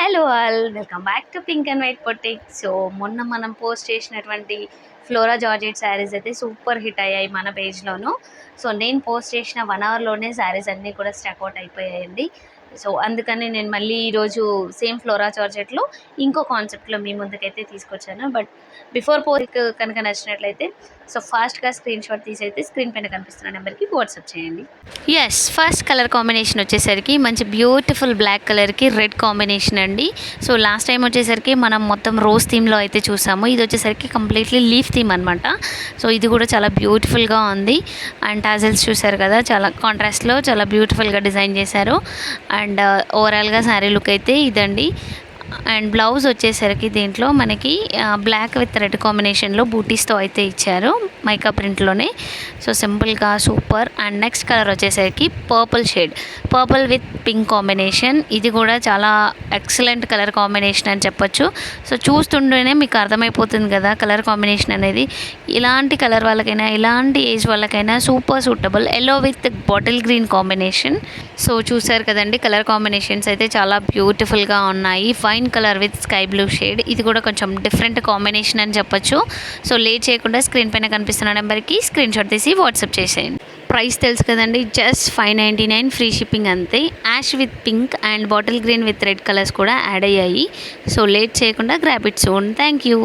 Hello all welcome back to pink and white boutique so మొన్న మనం post చేసినటువంటి flora georgette saris అయితే super hit అయ్యాయి మన పేజ్లోను. సో నేను పోస్ట్ చేసిన వన్ అవర్లోనే శారీస్ అన్నీ కూడా స్టక్ అవుట్ అయిపోయాయండి. సో అందుకని నేను మళ్ళీ ఈరోజు సేమ్ ఫ్లోరా చార్జెట్లో ఇంకో కాన్సెప్ట్లో మీ ముందుకైతే తీసుకొచ్చాను. బట్ బిఫోర్ పోస్ట్ కనుక నచ్చినట్లయితే సో ఫాస్ట్గా స్క్రీన్ షాట్ తీసి అయితే స్క్రీన్ పైన కనిపిస్తున్న నెంబర్కి వాట్సాప్ చేయండి. ఎస్ ఫస్ట్ కలర్ కాంబినేషన్ వచ్చేసరికి మంచి బ్యూటిఫుల్ బ్లాక్ కలర్కి రెడ్ కాంబినేషన్ అండి. సో లాస్ట్ టైం వచ్చేసరికి మనం మొత్తం రోజ్ థీమ్లో అయితే చూసాము. ఇది వచ్చేసరికి కంప్లీట్లీ లీఫ్ థీమ్ అనమాట సో ఇది కూడా చాలా బ్యూటిఫుల్గా ఉంది. అండ్ టాజల్స్ చూసారు కదా చాలా కాంట్రాస్ట్లో చాలా బ్యూటిఫుల్గా డిజైన్ చేశారు. అండ్ ఓవరాల్గా శారీ లుక్ అయితే ఇదండి. అండ్ బ్లౌజ్ వచ్చేసరికి దీంట్లో మనకి బ్లాక్ విత్ రెడ్ కాంబినేషన్లో బూటీస్తో అయితే ఇచ్చారు మైకా ప్రింట్లోనే సో సింపుల్గా సూపర్ అండ్ నెక్స్ట్ కలర్ వచ్చేసరికి purple shade purple with pink combination ఇది కూడా చాలా ఎక్సలెంట్ కలర్ కాంబినేషన్ అని చెప్పొచ్చు. సో చూస్తుంటేనే మీకు అర్థమైపోతుంది కదా కలర్ కాంబినేషన్ అనేది. ఇలాంటి కలర్ వాళ్ళకైనా ఇలాంటి ఏజ్ వాళ్ళకైనా super suitable yellow with bottle green combination so చూసారు కదండి కలర్ కాంబినేషన్స్ అయితే చాలా బ్యూటిఫుల్గా ఉన్నాయి. Fine colour with sky blue shade ఇది కూడా కొంచెం డిఫరెంట్ కాంబినేషన్ అని చెప్పొచ్చు. సో లేట్ చేయకుండా స్క్రీన్ పైన కనిపిస్తున్న నెంబర్కి స్క్రీన్ షాట్ తీసి వాట్సాప్ చేసేయండి. ప్రైస్ తెలుసు కదండి just five ninety nine free shipping అంతే. Ash with pink and bottle green with red colours కూడా యాడ్ అయ్యాయి. సో లేట్ చేయకుండా grab it soon thank you